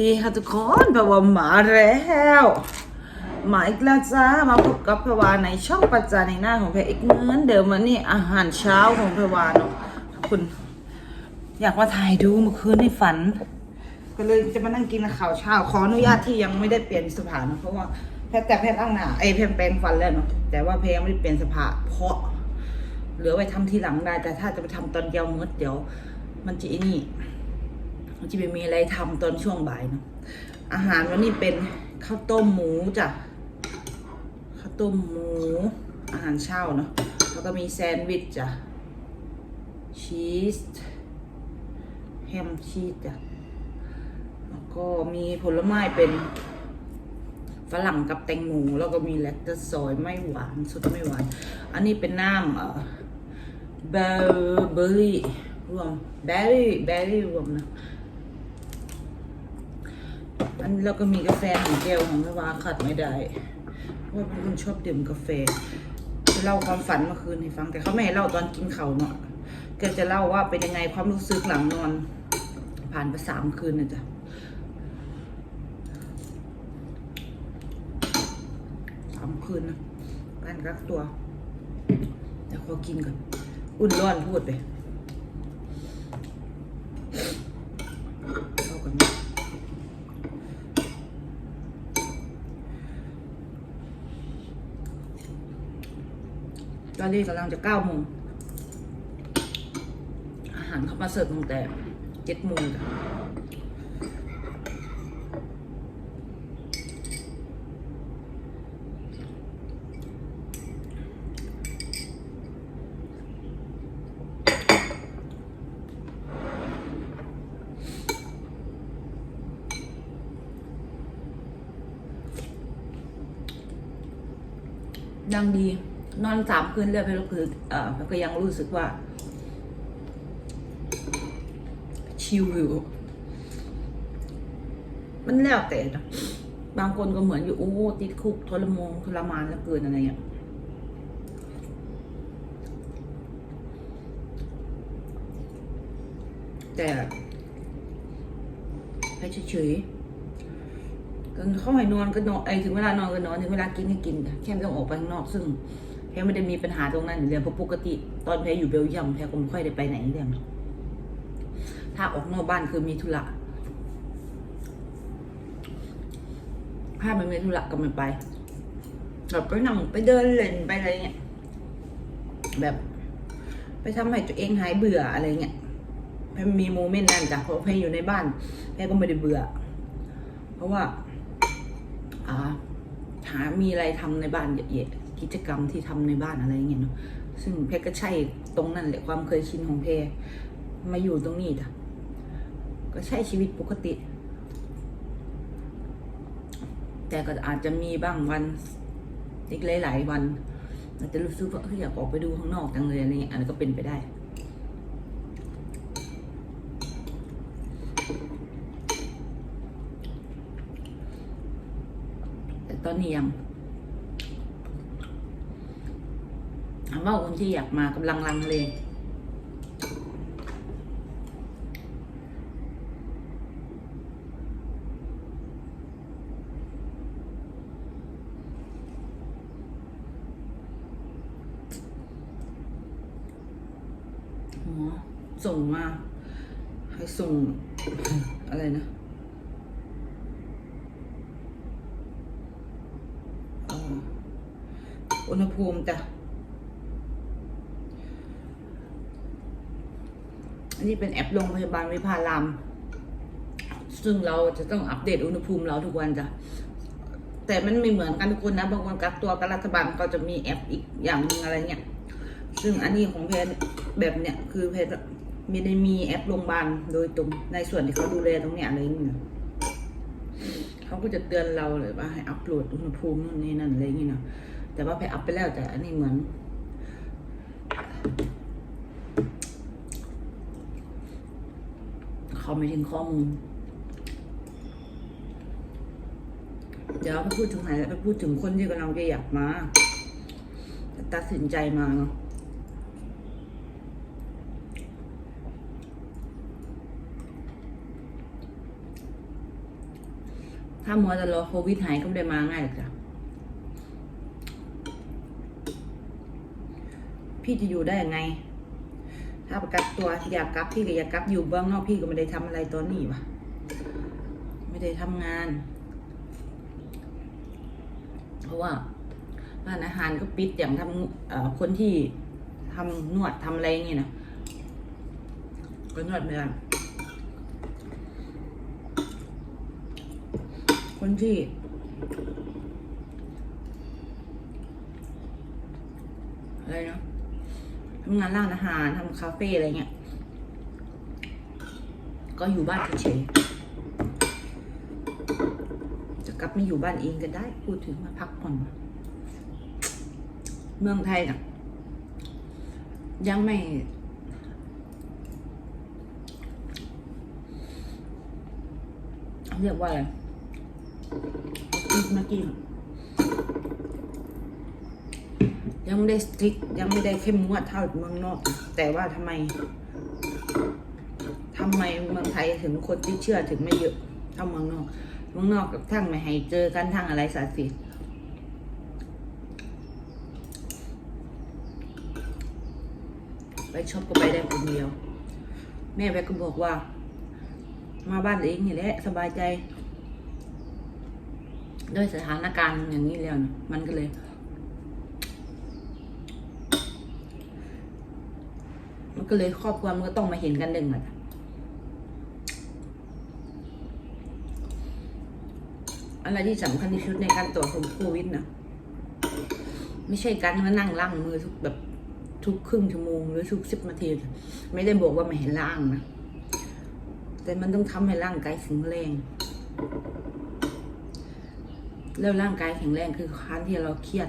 ดีค่ะทุกคนพะวามาแล้วมาอีกแล้วจ้ามาพบกับพะวาในช่องประจานในหน้าของเพจอีกเหมือนเดิมวันนี้อาหารเช้าของพะวาเนาะขอบคุณ อยากมาถ่ายดูเมื่อคืนในฝัน ก็เลยจะมานั่งกินข่าวเช้าขออนุญาตที่ยังไม่ได้เปลี่ยนสภานะเพราะว่าแพแต่แพทย์ล้างหน้าไอยแพทแปรงฟันแล้วเนาะแต่ว่าเพทยังไม่ได้เปลี่ยนสภาเพราะเหลือไว้ทำทีหลังได้แต่ถ้าจะไปทำตอนเดียวมืดเดี๋ยว มันจะไอ้นี่ มันจะไปมีอะไรทำตอนช่วงบ่ายเนาะอาหารวันนี้เป็นข้าวต้มหมูจ้ะข้าวต้มหมูอาหารเช้าเนาะแล้วก็มีแซนด์วิชจ้ะชีสแฮมชีสจ้ะแล้วก็มีผลไม้เป็นฝรั่งกับแตงโมแล้วก็มีแลคตาซอยไม่หวานสุดไม่หวาน อันนี้เป็นน้ำเอ่อเบอร์เบอร์รี่รวมเบอร์รี่เบอร์รี่รวมนะ อันนี้เราก็มีกาแฟหนึ่งแก้วของแม่วาขาดไม่ได้เพราะว่าเป็นคนชอบดื่มกาแฟเล่าความฝันเมื่อคืนให้ฟังแต่เขาไม่ให้เล่าตอนกินเขาวเนาะแกจะเล่าว่าเป็นยังไงความรู้สึกหลังนอน ผ่านไปสามคืนนะจ๊ะสามคืนนะการรักตัวเดี๋ยวขอกินก่อนอุ่นร้อนพูดไปเข้ากันไหม ตอนนี้กำลังจะเก้าโมงอาหารเขามาเสิร์ฟตั้งแต่เจ็ดโมงจ้ะดังดี นอนสามคืนเรียบร้อยคือเออก็ยังรู้สึกว่า ชิลอยู่มันแล้วแต่นะบางคนก็เหมือนอยู่โอ้ติดคุกทรมงทรมานแล้วเกินอะไรเงี้ยแต่ให้เฉยๆก็เข้าให้นอนก็นอนไอถึงเวลานอนก็นอนถึงเวลากินก็กิน แค่ไม่ต้องออกไปข้างนอกซึ่ง แพรไม่ได้มีปัญหาตรงนั้นอยู่แล้วเพราะปกติ ตอนแพรอยู่เบลเยียมแพรก็ไม่ค่อยได้ไปไหนเรื่องถ้าออกนอกบ้านคือมีธุระถ้ามันมีธุระก็ไม่ไปแบบไปนั่งไปเดินเล่นไปอะไรเงี้ยแบบ ไปทำให้ตัวเองหายเบื่ออะไรเงี้ยแพมีโมเมนต์นั้นจ้ะเพราะแพอยู่ในบ้านแพก็ไม่ได้เบื่อ เพราะว่า อ่าหามีอะไรทำในบ้านเยอะๆ กิจกรรมที่ทำในบ้านอะไรอย่างเงี้ยเนาะซึ่งแพรก็ใช่ตรงนั้นแหละความเคยชินของแพรมาอยู่ตรงนี้จ้ะก็ใช้ชีวิตปกติ แต่ก็อาจจะมีบ้างวันอีกหลาย ๆ วันอาจจะรู้สึกว่าอยากออกไปดูข้างนอกจังเลยอะไรเงี้ยอันนั้นก็เป็นไปได้แต่ตอนนี้ยังถาม ว่าคนที่อยากมากำลังลังเลหมอส่งมา ให้ส่ง อะไรนะอ่ออุณหภูมิจ้ะ อันนี้เป็นแอปโรงพยาบาลวิภารามซึ่งเราจะต้องอัปเดตอุณหภูมิเราทุกวันจ้ะแต่มันไม่เหมือนกันทุกคนนะบางคนกักตัวกับรัฐบาลก็จะมีแอปอีกอย่างหนึงอะไรเงี้ยซึ่งอันนี้ของเพจแบบเนี้ยคือเพจมีได้มีแอปโรงพยาบาลโดยตรงในส่วนที่เขาดูแลตรงเนี้ยอะไรเงี้ยเขาก็จะเตือนเราเลยว่าให้อัปโหลดอุณหภูมินู่นนี่นั่นอะไรเงี้ยนะแต่ว่าไปอัพไปแล้วแต่อันนี้เหมือน เขาไม่ถึงข้อมูล เดี๋ยวไปพูดถึงไหนแล้วไปพูดถึงคนที่กำลังจะอยากมา ตัดสินใจมาเนาะถ้ามัวจะรอโควิดหายก็ไม่ได้มาง่ายจ้ะพี่จะอยู่ได้ยังไง ถ้าประกัดตัวอยากกลับพี่ก็อยากกลับอยู่เบื้องนอกพี่ก็ไม่ได้ทำอะไรตอนนี้วะไม่ได้ทำงาน เพราะว่าร้านอาหารก็ปิดอย่างทำเอ่อคนที่ทำนวดทำอะไรอย่างงี้นะก็นวดไม่ได้คนที่อะไรเนาะ ทำงานร้านอาหารทำคาเฟ่อะไรเงี้ย ก็อยู่บ้านเฉยๆจะกลับมาอยู่บ้านเองก็ได้ พูดถึงมาพักผ่อน เมืองไทยน่ะ ยังไม่ เรียกว่าอะไรเมื่อกี้ ยังไม่ได้สตริกยังไม่ได้เข้มงวดเท่าเมืองนอก แต่ว่าทำไมทำไมเมืองไทยถึงคนที่เชื่อถึงไม่เยอะเท่าเมืองนอกเมืองนอกกับทั้งไม่ให้เจอกันทั้งอะไรสาสิไปชอบก็ไปได้คนเดียว แม่แวก็บอกว่า มาบ้านเองนี่แหละสบายใจ ด้วยสถานการณ์อย่างนี้แล้ว มันก็เลย มัน ก็เลยครอบครัวมันก็ต้องมาเห็นกันหนึ่งอะอะไรที่สำคัญที่สุดในการตรวจโควิดนะไม่ใช่การมานั่งล้างมือทุกแบบทุกครึ่งชั่วโมงหรือทุกสิบนาที ไม่ได้บอกว่าไม่ให้ล้างนะแต่มันต้องทำให้ร่างกายแข็งแรง แล้วร่างกายแข็งแรงคือการที่เราเครียด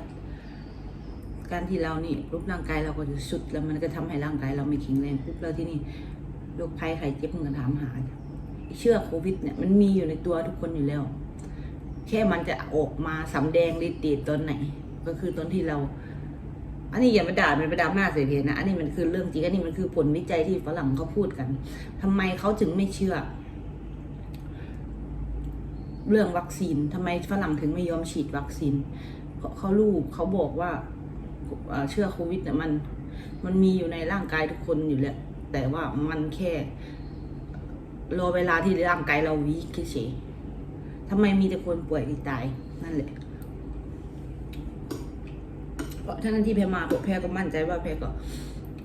การที่เรานี่รูปร่างกายเราก็จะสุดแล้วมันก็ทำให้ร่างกายเราไม่แข็งแรงปุ๊บแล้วที่นี่โรคภัยไข้เจ็บมันก็ถามหาเชื่อโควิดเนี่ยมันมีอยู่ในตัวทุกคนอยู่แล้ว แค่มันจะออกมาสำแดงฤทธิ์ตอนไหน ก็คือตอนที่เรา อันนี้อย่ามาด่ามันไปด่าหน้าเสียเพนะ อันนี้มันคือเรื่องจริงอันนี้มันคือผลวิจัยที่ฝรั่งเขาพูดกันทำไมเขาถึงไม่เชื่อ เรื่องวัคซีนทำไมฝรั่งถึงไม่ยอมฉีดวัคซีนเพราะเขาลูกเขาบอกว่า เชื่อโควิดเนี่ยมันมันมีอยู่ในร่างกายทุกคนอยู่แล้ว แต่ว่ามันแค่รอเวลาที่ร่างกายเราวีคเฉยทำไมมีแต่คนป่วยที่ตายนั่นแหละเพราะฉะนั้นที่แพรมาแพรก็มั่นใจว่าแพรก็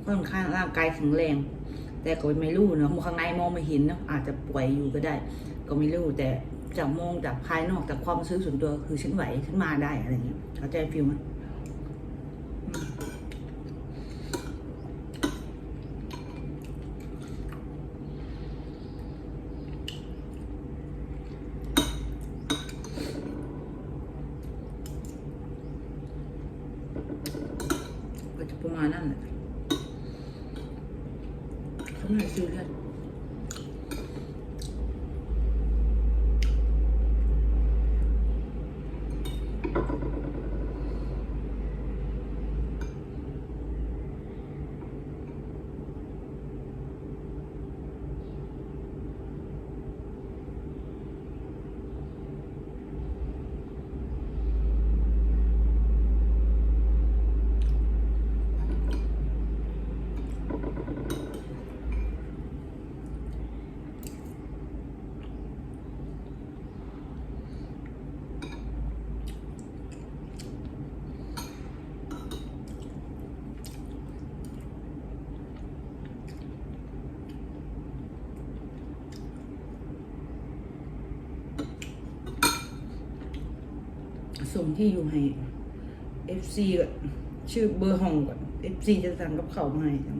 ค่อนข้างร่างกายแข็งแรง แต่ก็ไม่รู้เนาะข้างในมองไม่เห็นเนาะอาจจะป่วยอยู่ก็ได้ ก็ไม่รู้แต่จากมองจากภายนอกจากความรู้สึกส่วนตัวคือฉันไหวฉันมาได้อะไรอย่างเงี้ยเข้าใจฟิลไหม ก็จะประมาณนั้นแหละเขาไม่ได้ซื้อเลือด ส่งที่อยู่ให้ FC ก่อนชื่อเบอร์ห้องก่อน FC จะสั่งกับเขามาให้จัง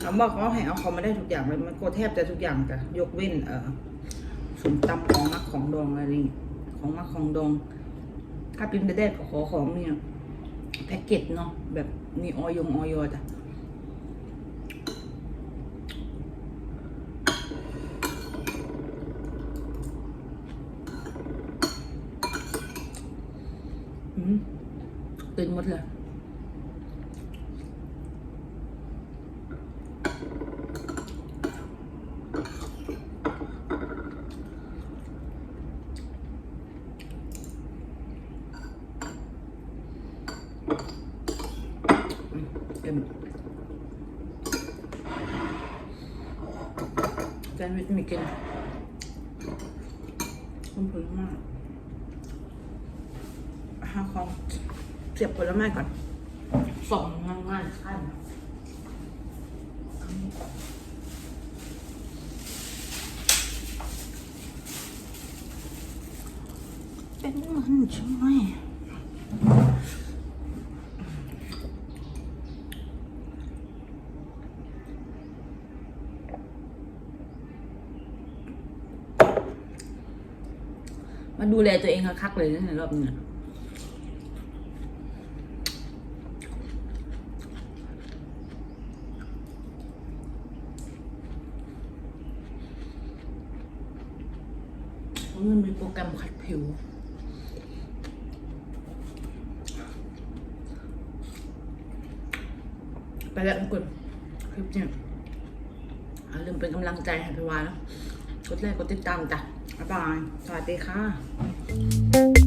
ถามว่าเขาให้เอาเขามาได้ทุกอย่างเลยมันก็แทบจะทุกอย่างแต่ยกเว้น เอ่อสมตำของมักของดองอะไรนี่ของมักของดอง ถ้าเป็นไปได้ก็ขอของเนี่ยแพ็กเกจเนาะแบบมีออยงออยจ้ะ ตึงหมดเลยแซนด์วิชมีกินมันผลมาก หาของเสียบผลไม้ก่อนสองงานงานขั้นเป็นมันใช่ไหมมาดูแลตัวเองคักๆเลยนะในรอบนี้ เพราะมันมีโปรแกรมขัดผิว ไปแล้วทุกคนคลิปเนี่ยลืมเป็นกำลังใจให้พี่วานะกดไลค์กดติดตามจ้ะบ๊ายบาย สวัสดีค่ะ